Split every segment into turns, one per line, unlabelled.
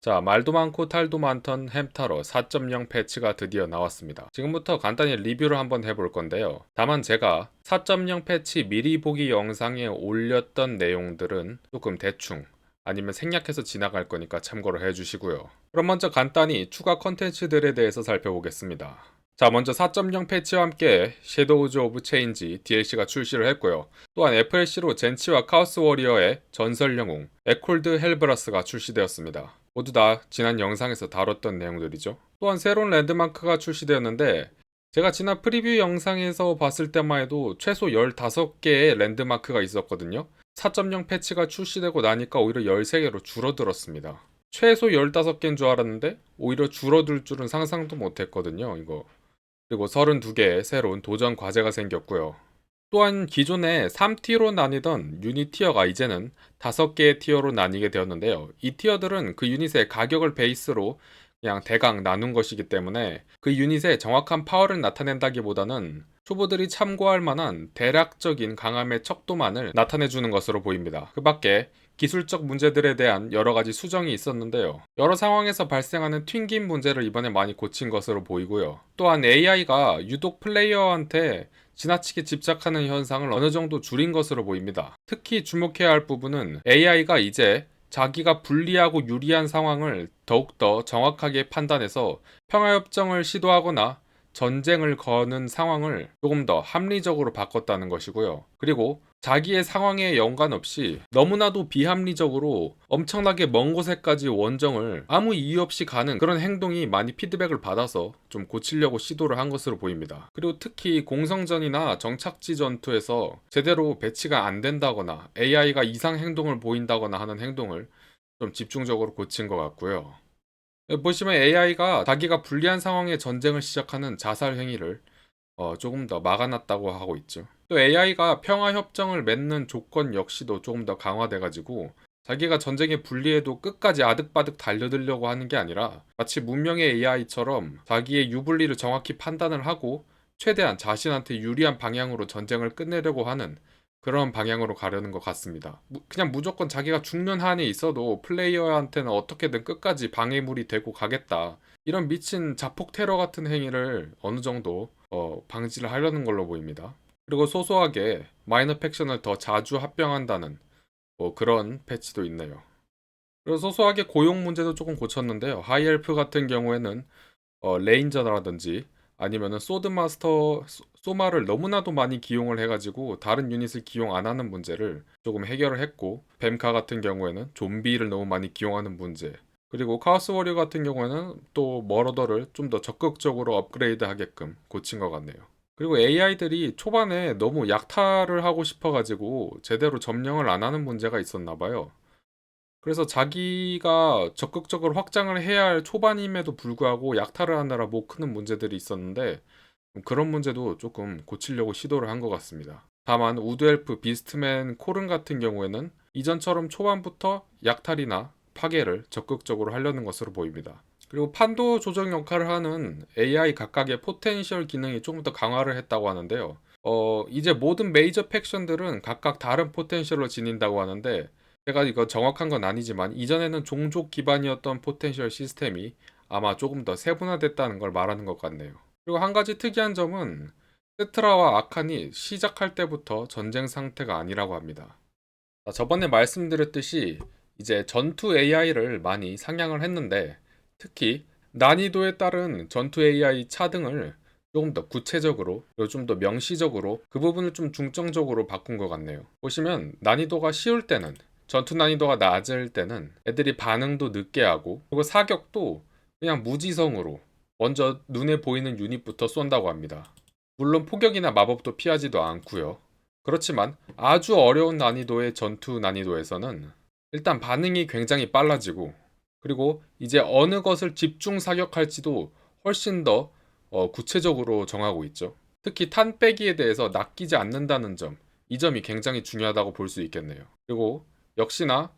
자, 말도 많고 탈도 많던 햄타로 4.0 패치가 드디어 나왔습니다. 지금부터 간단히 리뷰를 한번 해볼 건데요. 다만 제가 4.0 패치 미리 보기 영상에 올렸던 내용들은 조금 대충 아니면 생략해서 지나갈 거니까 참고를 해주시고요. 그럼 먼저 간단히 추가 컨텐츠들에 대해서 살펴보겠습니다. 자, 먼저 4.0 패치와 함께 섀도우즈 오브 체인지 DLC가 출시를 했고요. 또한 FLC로 젠치와 카오스 워리어의 전설 영웅 에콜드 헬브라스가 출시되었습니다. 모두 다 지난 영상에서 다뤘던 내용들이죠. 또한 새로운 랜드마크가 출시되었는데 제가 지난 프리뷰 영상에서 봤을 때만 해도 최소 15개의 랜드마크가 있었거든요. 4.0 패치가 출시되고 나니까 오히려 13개로 줄어들었습니다. 최소 15개인 줄 알았는데 오히려 줄어들 줄은 상상도 못했거든요. 이거 그리고 32개의 새로운 도전 과제가 생겼고요. 또한 기존에 3티어로 나뉘던 유닛 티어가 이제는 5개의 티어로 나뉘게 되었는데요. 이 티어들은 그 유닛의 가격을 베이스로 그냥 대강 나눈 것이기 때문에 그 유닛의 정확한 파워를 나타낸다기보다는 초보들이 참고할 만한 대략적인 강함의 척도만을 나타내주는 것으로 보입니다. 그 밖에 기술적 문제들에 대한 여러 가지 수정이 있었는데요. 여러 상황에서 발생하는 튕김 문제를 이번에 많이 고친 것으로 보이고요. 또한 AI가 유독 플레이어한테 지나치게 집착하는 현상을 어느 정도 줄인 것으로 보입니다. 특히 주목해야 할 부분은 AI가 이제 자기가 불리하고 유리한 상황을 더욱더 정확하게 판단해서 평화협정을 시도하거나 전쟁을 거는 상황을 조금 더 합리적으로 바꿨다는 것이고요. 그리고 자기의 상황에 연관 없이 너무나도 비합리적으로 엄청나게 먼 곳에까지 원정을 아무 이유 없이 가는 그런 행동이 많이 피드백을 받아서 좀 고치려고 시도를 한 것으로 보입니다. 그리고 특히 공성전이나 정착지 전투에서 제대로 배치가 안 된다거나 AI가 이상 행동을 보인다거나 하는 행동을 좀 집중적으로 고친 것 같고요. 보시면 AI가 자기가 불리한 상황에 전쟁을 시작하는 자살 행위를 어, 조금 더 막아놨다고 하고 있죠. 또 AI가 평화 협정을 맺는 조건 역시도 조금 더 강화돼가지고 자기가 전쟁에 불리해도 끝까지 아득바득 달려들려고 하는 게 아니라 마치 문명의 AI처럼 자기의 유불리를 정확히 판단을 하고 최대한 자신한테 유리한 방향으로 전쟁을 끝내려고 하는 그런 방향으로 가려는 것 같습니다. 무- 그냥 무조건 자기가 죽는 한이 있어도 플레이어한테는 어떻게든 끝까지 방해물이 되고 가겠다. 이런 미친 자폭 테러 같은 행위를 어느 정도 어, 방지를 하려는 걸로 보입니다. 그리고 소소하게 마이너 팩션을 더 자주 합병한다는 뭐 그런 패치도 있네요. 그리고 소소하게 고용 문제도 조금 고쳤는데요. 하이엘프 같은 경우에는 어, 레인저라든지 아니면은 소드마스터 소- 소마를 너무나도 많이 기용을 해가지고 다른 유닛을 기용 안 하는 문제를 조금 해결을 했고 뱀카 같은 경우에는 좀비를 너무 많이 기용하는 문제 그리고 카오스 워리어 같은 경우에는 또 머러더를 좀 더 적극적으로 업그레이드 하게끔 고친 것 같네요. 그리고 AI들이 초반에 너무 약탈을 하고 싶어가지고 제대로 점령을 안 하는 문제가 있었나 봐요. 그래서 자기가 적극적으로 확장을 해야 할 초반임에도 불구하고 약탈을 하느라 못 크는 문제들이 있었는데 그런 문제도 조금 고치려고 시도를 한 것 같습니다. 다만 우드엘프, 비스트맨, 코른 같은 경우에는 이전처럼 초반부터 약탈이나 파괴를 적극적으로 하려는 것으로 보입니다. 그리고 판도 조정 역할을 하는 AI 각각의 포텐셜 기능이 조금 더 강화를 했다고 하는데요. 어, 이제 모든 메이저 팩션들은 각각 다른 포텐셜로 지닌다고 하는데 제가 이거 정확한 건 아니지만 이전에는 종족 기반이었던 포텐셜 시스템이 아마 조금 더 세분화됐다는 걸 말하는 것 같네요. 그리고 한 가지 특이한 점은 세트라와 아칸이 시작할 때부터 전쟁 상태가 아니라고 합니다. 자, 저번에 말씀드렸듯이 이제 전투 AI를 많이 상향을 했는데 특히 난이도에 따른 전투 AI 차등을 조금 더 구체적으로 좀 더 명시적으로 그 부분을 좀 중점적으로 바꾼 것 같네요. 보시면 난이도가 쉬울 때는 전투 난이도가 낮을 때는 애들이 반응도 늦게 하고 그리고 사격도 그냥 무지성으로 먼저 눈에 보이는 유닛부터 쏜다고 합니다. 물론 포격이나 마법도 피하지도 않고요. 그렇지만 아주 어려운 난이도의 전투 난이도에서는 일단 반응이 굉장히 빨라지고 그리고 이제 어느 것을 집중 사격할지도 훨씬 더 어, 구체적으로 정하고 있죠. 특히 탄 빼기에 대해서 낚이지 않는다는 점, 이 점이 굉장히 중요하다고 볼 수 있겠네요. 그리고 역시나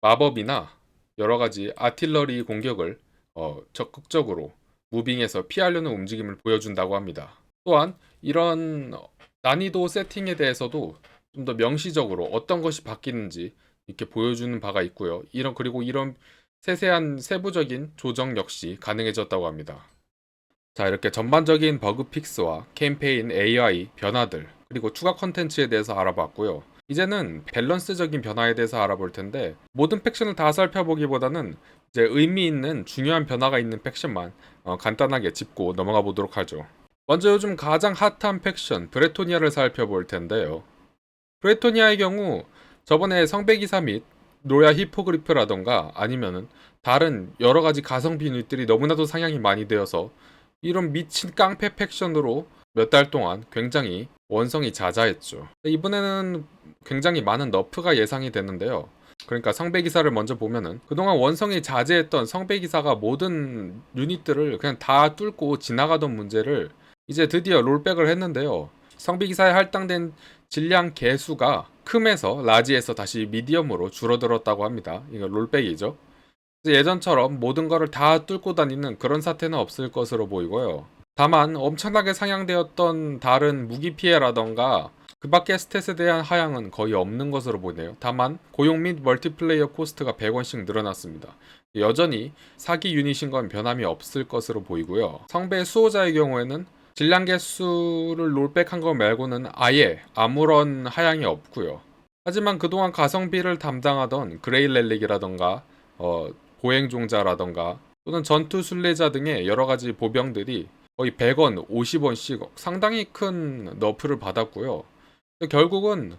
마법이나 여러 가지 아틸러리 공격을 어, 적극적으로 무빙해서 피하려는 움직임을 보여준다고 합니다. 또한 이런 난이도 세팅에 대해서도 좀 더 명시적으로 어떤 것이 바뀌는지 이렇게 보여주는 바가 있고요. 이런 그리고 이런 세세한 세부적인 조정 역시 가능해졌다고 합니다. 자, 이렇게 전반적인 버그 픽스와 캠페인 AI 변화들, 그리고 추가 컨텐츠에 대해서 알아봤고요. 이제는 밸런스적인 변화에 대해서 알아볼 텐데, 모든 팩션을 다 살펴보기보다는 이제 의미 있는 중요한 변화가 있는 팩션만 어, 간단하게 짚고 넘어가 보도록 하죠. 먼저 요즘 가장 핫한 팩션, 브레토니아를 살펴볼 텐데요. 브레토니아의 경우 저번에 성배기사 및 노야 히포그리프라던가 아니면은 다른 여러 가지 가성비 유닛들이 너무나도 상향이 많이 되어서 이런 미친 깡패 팩션으로 몇 달 동안 굉장히 원성이 자자했죠. 이번에는 굉장히 많은 너프가 예상이 되는데요. 그러니까 성배기사를 먼저 보면은 그동안 원성이 자제했던 성배기사가 모든 유닛들을 그냥 다 뚫고 지나가던 문제를 이제 드디어 롤백을 했는데요. 성배기사에 할당된 질량 개수가 큼에서 라지에서 다시 미디엄으로 줄어들었다고 합니다. 이거 롤백이죠. 예전처럼 모든 거를 다 뚫고 다니는 그런 사태는 없을 것으로 보이고요. 다만 엄청나게 상향되었던 다른 무기 피해라던가 그 밖의 스탯에 대한 하향은 거의 없는 것으로 보이네요. 다만 고용 및 멀티플레이어 코스트가 100원씩 늘어났습니다. 여전히 사기 유닛인 건 변함이 없을 것으로 보이고요. 성배 수호자의 경우에는 질량 개수를 롤백한 거 말고는 아예 아무런 하향이 없고요. 하지만 그동안 가성비를 담당하던 그레이 렐릭이라던가 어, 보행종자라던가 또는 전투 순례자 등의 여러 가지 보병들이 거의 100원, 50원씩 상당히 큰 너프를 받았고요. 결국은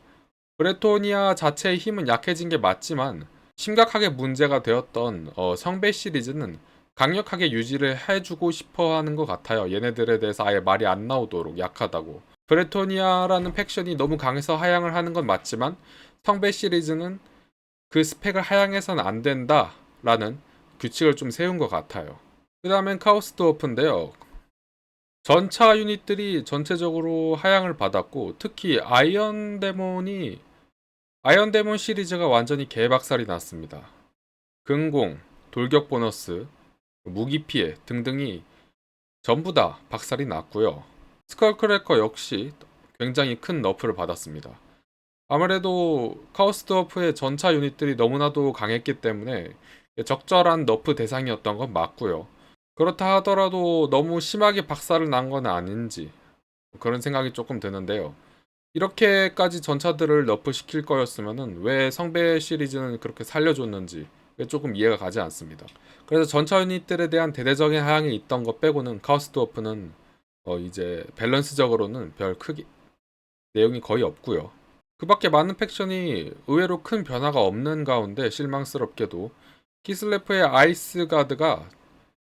브레토니아 자체의 힘은 약해진 게 맞지만 심각하게 문제가 되었던 어, 성배 시리즈는 강력하게 유지를 해주고 싶어 하는 것 같아요. 얘네들에 대해서 아예 말이 안 나오도록 약하다고. 브레토니아라는 팩션이 너무 강해서 하향을 하는 건 맞지만 성배 시리즈는 그 스펙을 하향해서는 안 된다라는 규칙을 좀 세운 것 같아요. 그 다음엔 카오스트워프인데요. 전차 유닛들이 전체적으로 하향을 받았고 특히 아이언 데몬이 아이언 데몬 시리즈가 완전히 개박살이 났습니다. 근공, 돌격 보너스, 무기 피해 등등이 전부 다 박살이 났고요. 스컬크래커 역시 굉장히 큰 너프를 받았습니다. 아무래도 카오스트워프의 전차 유닛들이 너무나도 강했기 때문에 적절한 너프 대상이었던 건 맞고요. 그렇다 하더라도 너무 심하게 박살을 난 건 아닌지 그런 생각이 조금 드는데요. 이렇게까지 전차들을 너프 시킬 거였으면은 왜 성배 시리즈는 그렇게 살려줬는지 조금 이해가 가지 않습니다. 그래서 전차 유닛들에 대한 대대적인 하향이 있던 것 빼고는 카우스트워프는 어 이제 밸런스적으로는 별 크게 내용이 거의 없고요. 그밖에 많은 팩션이 의외로 큰 변화가 없는 가운데 실망스럽게도 키슬레프의 아이스 가드가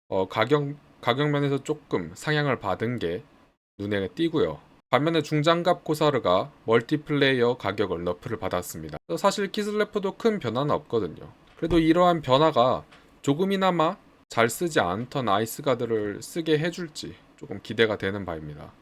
어 가격 가격 면에서 조금 상향을 받은 게 눈에 띄고요. 반면에 중장갑 코사르가 멀티플레이어 가격을 너프를 받았습니다. 사실 키슬레프도 큰 변화는 없거든요. 그래도 이러한 변화가 조금이나마 잘 쓰지 않던 아이스가드를 쓰게 해줄지 조금 기대가 되는 바입니다.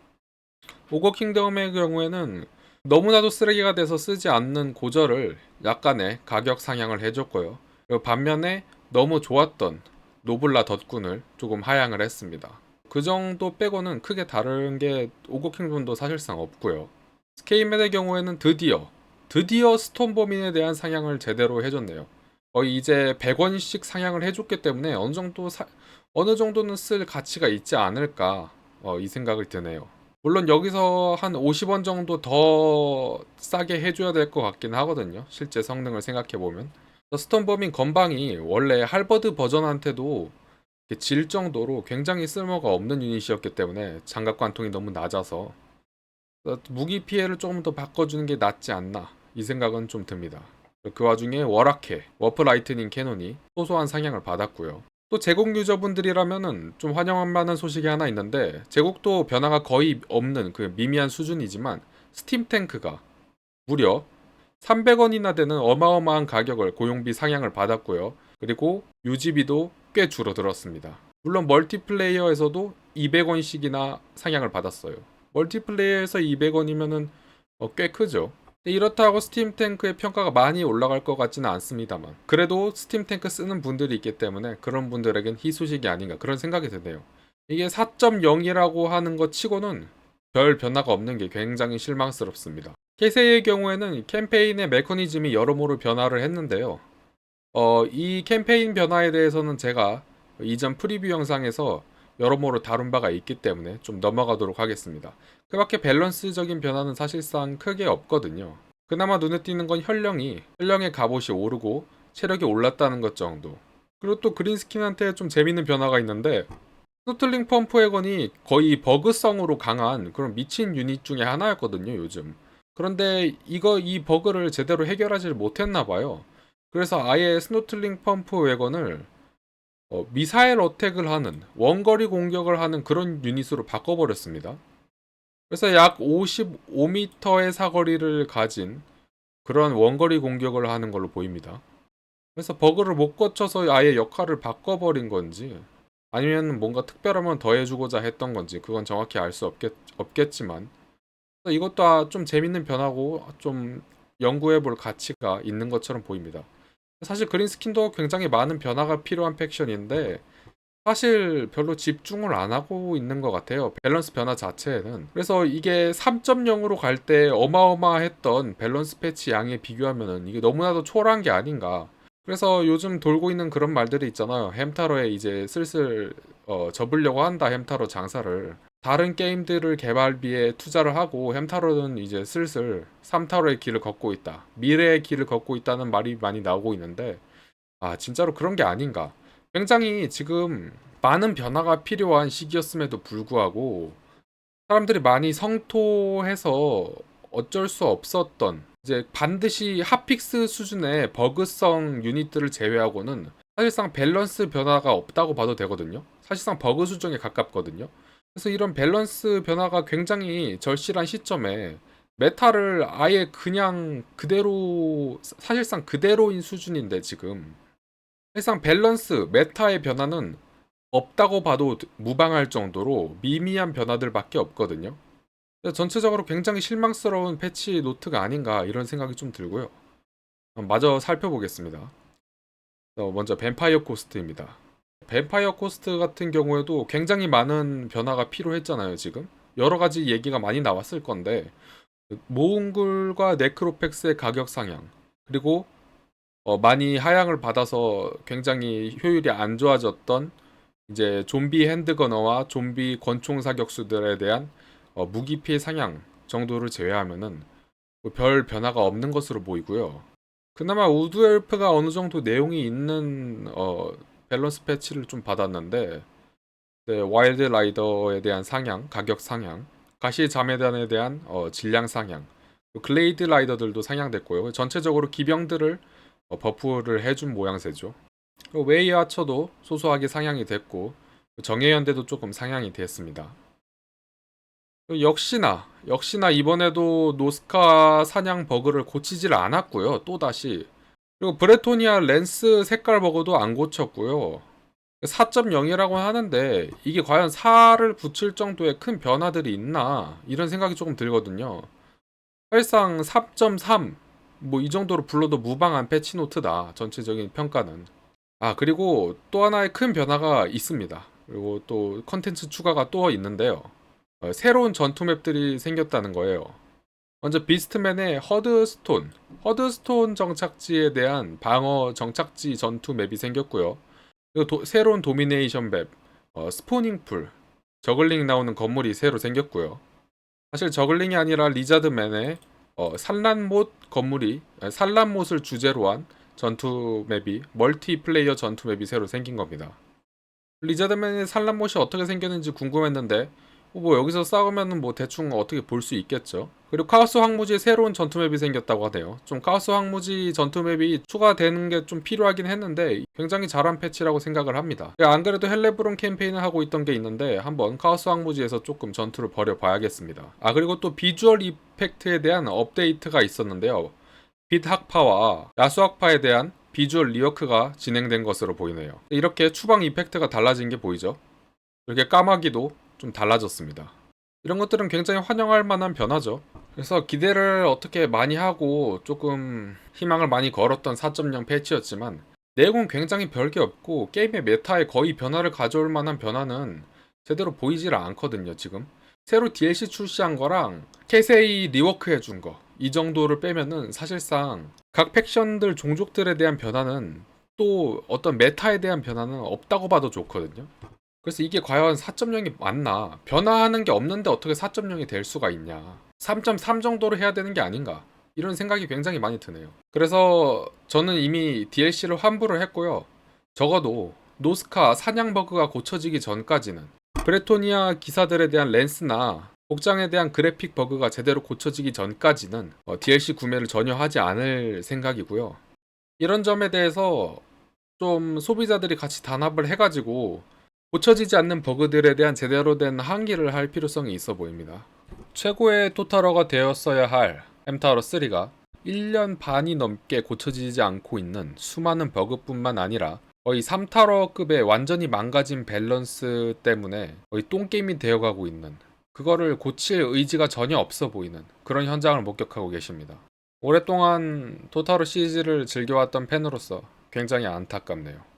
오거 킹덤의 경우에는 너무나도 쓰레기가 돼서 쓰지 않는 고절을 약간의 가격 상향을 해줬고요. 반면에 너무 좋았던 노블라 덧군을 조금 하향을 했습니다. 그 정도 빼고는 크게 다른 게 오거 킹덤도 사실상 없고요. 스케이맨의 경우에는 드디어 드디어 스톤보민에 대한 상향을 제대로 해줬네요. 거의 이제 100원씩 상향을 해줬기 때문에 어느 정도 사, 어느 정도는 쓸 가치가 있지 않을까 어, 이 생각을 드네요. 물론 여기서 한 50원 정도 더 싸게 해줘야 될 것 같긴 하거든요. 실제 성능을 생각해 보면 스톤버밍 건방이 원래 할버드 버전한테도 질 정도로 굉장히 쓸모가 없는 유닛이었기 때문에 장갑 관통이 너무 낮아서 무기 피해를 조금 더 바꿔주는 게 낫지 않나 이 생각은 좀 듭니다. 그 와중에 워라케, 워프 라이트닝 캐논이 소소한 상향을 받았고요. 또 제국 유저분들이라면은 좀 환영할 만한 소식이 하나 있는데 제국도 변화가 거의 없는 그 미미한 수준이지만 스팀 탱크가 무려 300원이나 되는 어마어마한 가격을 고용비 상향을 받았고요. 그리고 유지비도 꽤 줄어들었습니다. 물론 멀티플레이어에서도 200원씩이나 상향을 받았어요. 멀티플레이어에서 200원이면은 어, 꽤 크죠. 이렇다고 스팀 탱크의 평가가 많이 올라갈 것 같지는 않습니다만 그래도 스팀 탱크 쓰는 분들이 있기 때문에 그런 분들에겐 희소식이 아닌가 그런 생각이 드네요. 이게 4.0이라고 하는 것 치고는 별 변화가 없는 게 굉장히 실망스럽습니다. 케세의 경우에는 캠페인의 메커니즘이 여러모로 변화를 했는데요. 어, 이 캠페인 변화에 대해서는 제가 이전 프리뷰 영상에서 여러모로 다룬 바가 있기 때문에 좀 넘어가도록 하겠습니다. 그 밖에 밸런스적인 변화는 사실상 크게 없거든요. 그나마 눈에 띄는 건 혈령이, 혈령의 갑옷이 오르고 체력이 올랐다는 것 정도. 그리고 또 그린스킨한테 좀 재밌는 변화가 있는데, 스노틀링 펌프 웨건이 거의 버그성으로 강한 그런 미친 유닛 중에 하나였거든요, 요즘. 그런데 이거, 이 버그를 제대로 해결하지 못했나 봐요. 그래서 아예 스노틀링 펌프 웨건을 어, 미사일 어택을 하는 원거리 공격을 하는 그런 유닛으로 바꿔버렸습니다. 그래서 약 55m의 사거리를 가진 그런 원거리 공격을 하는 걸로 보입니다. 그래서 버그를 못 고쳐서 아예 역할을 바꿔버린 건지 아니면 뭔가 특별함을 더해주고자 했던 건지 그건 정확히 알 수 없겠, 없겠지만 이것도 아, 좀 재밌는 변화고 좀 연구해볼 가치가 있는 것처럼 보입니다. 사실 그린 스킨도 굉장히 많은 변화가 필요한 팩션인데 사실 별로 집중을 안 하고 있는 것 같아요. 밸런스 변화 자체에는. 그래서 이게 3.0으로 갈 때 어마어마했던 밸런스 패치 양에 비교하면은 이게 너무나도 초라한 게 아닌가. 그래서 요즘 돌고 있는 그런 말들이 있잖아요. 햄타로에 이제 슬슬 어, 접으려고 한다. 햄타로 장사를. 다른 게임들을 개발비에 투자를 하고 햄타로는 이제 슬슬 3타로의 길을 걷고 있다. 미래의 길을 걷고 있다는 말이 많이 나오고 있는데 아 진짜로 그런 게 아닌가. 굉장히 지금 많은 변화가 필요한 시기였음에도 불구하고 사람들이 많이 성토해서 어쩔 수 없었던 이제 반드시 핫픽스 수준의 버그성 유닛들을 제외하고는 사실상 밸런스 변화가 없다고 봐도 되거든요. 사실상 버그 수준에 가깝거든요. 그래서 이런 밸런스 변화가 굉장히 절실한 시점에 메타를 아예 그냥 그대로 사실상 그대로인 수준인데 지금 사실상 밸런스 메타의 변화는 없다고 봐도 무방할 정도로 미미한 변화들밖에 없거든요. 전체적으로 굉장히 실망스러운 패치 노트가 아닌가 이런 생각이 좀 들고요. 마저 살펴보겠습니다. 어, 먼저 뱀파이어 코스트입니다. 뱀파이어 코스트 같은 경우에도 굉장히 많은 변화가 필요했잖아요, 지금. 여러 가지 얘기가 많이 나왔을 건데, 모은굴과 네크로팩스의 가격 상향, 그리고 어, 많이 하향을 받아서 굉장히 효율이 안 좋아졌던 이제 좀비 핸드거너와 좀비 권총 사격수들에 대한 어, 무기 피해 상향 정도를 제외하면은 뭐 별 변화가 없는 것으로 보이고요. 그나마 우드 엘프가 어느 정도 내용이 있는 어, 밸런스 패치를 좀 받았는데 네, 와일드 라이더에 대한 상향, 가격 상향, 가시 자매단에 대한 어, 질량 상향, 또 글레이드 라이더들도 상향됐고요. 전체적으로 기병들을 어, 버프를 해준 모양새죠. 웨이 아처도 소소하게 상향이 됐고 정예연대도 조금 상향이 됐습니다. 역시나 역시나 이번에도 노스카 사냥 버그를 고치질 않았고요. 또 다시 그리고 브레토니아 렌스 색깔 버그도 안 고쳤고요. 4.0이라고 하는데 이게 과연 4를 붙일 정도의 큰 변화들이 있나 이런 생각이 조금 들거든요. 사실상 3.3 뭐 이 정도로 불러도 무방한 패치 노트다. 전체적인 평가는. 아 그리고 또 하나의 큰 변화가 있습니다. 그리고 또 컨텐츠 추가가 또 있는데요. 어, 새로운 전투 맵들이 생겼다는 거예요. 먼저 비스트맨의 허드스톤, 허드스톤 정착지에 대한 방어 정착지 전투 맵이 생겼고요. 그리고 도- 새로운 도미네이션 맵, 어, 스포닝풀, 저글링 나오는 건물이 새로 생겼고요. 사실 저글링이 아니라 리자드맨의 어, 산란못 건물이 아니, 산란못을 주제로 한 전투 맵이 멀티플레이어 전투 맵이 새로 생긴 겁니다. 리자드맨의 산란못이 어떻게 생겼는지 궁금했는데 어, 뭐 여기서 싸우면은 뭐 대충 어떻게 볼 수 있겠죠. 그리고 카오스 황무지에 새로운 전투 맵이 생겼다고 하네요. 좀 카오스 황무지 전투 맵이 추가되는 게 좀 필요하긴 했는데 굉장히 잘한 패치라고 생각을 합니다. 안 그래도 헬레브론 캠페인을 하고 있던 게 있는데 한번 카오스 황무지에서 조금 전투를 벌여봐야겠습니다. 아 그리고 또 비주얼 이펙트에 대한 업데이트가 있었는데요. 빛 학파와 야수 학파에 대한 비주얼 리워크가 진행된 것으로 보이네요. 이렇게 추방 이펙트가 달라진 게 보이죠? 이렇게 까마귀도 좀 달라졌습니다. 이런 것들은 굉장히 환영할 만한 변화죠. 그래서 기대를 어떻게 많이 하고 조금 희망을 많이 걸었던 4.0 패치였지만 내용은 굉장히 별게 없고 게임의 메타에 거의 변화를 가져올 만한 변화는 제대로 보이질 않거든요, 지금. 새로 DLC 출시한 거랑 캐세이 리워크 해준 거. 이 정도를 빼면은 사실상 각 팩션들 종족들에 대한 변화는 또 어떤 메타에 대한 변화는 없다고 봐도 좋거든요. 그래서 이게 과연 4.0이 맞나? 변화하는 게 없는데 어떻게 4.0이 될 수가 있냐? 3.3 정도로 해야 되는 게 아닌가? 이런 생각이 굉장히 많이 드네요. 그래서 저는 이미 DLC를 환불을 했고요. 적어도 노스카 사냥 버그가 고쳐지기 전까지는 브레토니아 기사들에 대한 렌스나 복장에 대한 그래픽 버그가 제대로 고쳐지기 전까지는 어, DLC 구매를 전혀 하지 않을 생각이고요. 이런 점에 대해서 좀 소비자들이 같이 단합을 해가지고 고쳐지지 않는 버그들에 대한 제대로 된 항의를 할 필요성이 있어 보입니다. 최고의 토탈러가 되었어야 할 햄타워 3가 1년 반이 넘게 고쳐지지 않고 있는 수많은 버그뿐만 아니라 거의 3타러급의 완전히 망가진 밸런스 때문에 거의 똥게임이 되어가고 있는 그거를 고칠 의지가 전혀 없어 보이는 그런 현장을 목격하고 계십니다. 오랫동안 토타로 시리즈를 즐겨왔던 팬으로서 굉장히 안타깝네요.